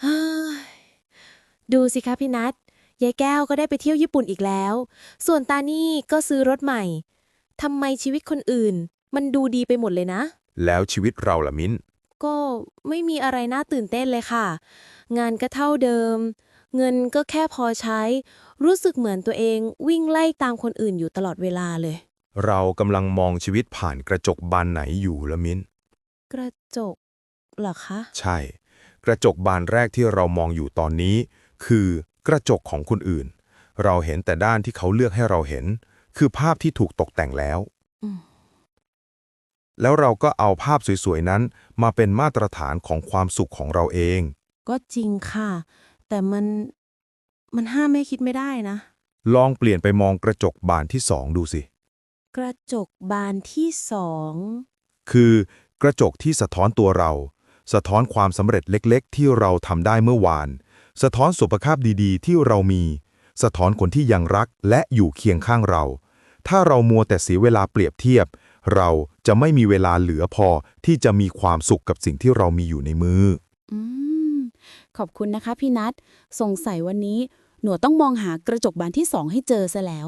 เฮ้ยดูสิคะพี่นัทยายแก้วก็ได้ไปเที่ยวญี่ปุ่นอีกแล้ว ส่วนตานี่ก็ซื้อรถใหม่ทำไมชีวิตคนอื่น มันดูดีไปหมดเลยนะ แล้วชีวิตเราล่ะมิ้น ก็ไม่มีอะไรน่าตื่นเต้นเลยค่ะ งานก็เท่าเดิม เงินก็แค่พอใช้ รู้สึกเหมือนตัวเองวิ่งไล่ตามคนอื่นอยู่ตลอดเวลาเลย เรากำลังมองชีวิตผ่านกระจกบานไหนอยู่ละมิ้น กระจกเหรอคะ ใช่ กระจกบานแรกที่เรามองอยู่ตอนนี้ คือกระจกของคนอื่น เราเห็นแต่ด้านที่เขาเลือกให้เราเห็น คือภาพที่ถูกตกแต่งแล้วอืมแล้วเราก็เอาภาพสวยๆนั้นมาเป็นมาตรฐานของความสุขของเราเอง ก็จริงค่ะ แต่มันมันห้ามไม่คิดไม่ได้นะ ลองเปลี่ยนไปมองกระจกบานที่สองดูสิ กระจกบานที่สอง คือกระจกที่สะท้อนตัวเรา สะท้อนความสำเร็จเล็ก ๆ ที่เราทำได้เมื่อวาน สะท้อนสุขภาพดีๆ ที่เรามี สะท้อนคนที่ยังรักและอยู่เคียงข้างเรา ถ้าเรามัวแต่เสียเวลาเปรียบเทียบ เราจะไม่มีเวลาเหลือพอที่จะมีความสุขกับสิ่งที่เรามีอยู่ในมืออืมขอบคุณนะคะพี่นัทสงสัยวันนี้หนูต้องมองหากระจกบานที่สองให้เจอซะแล้ว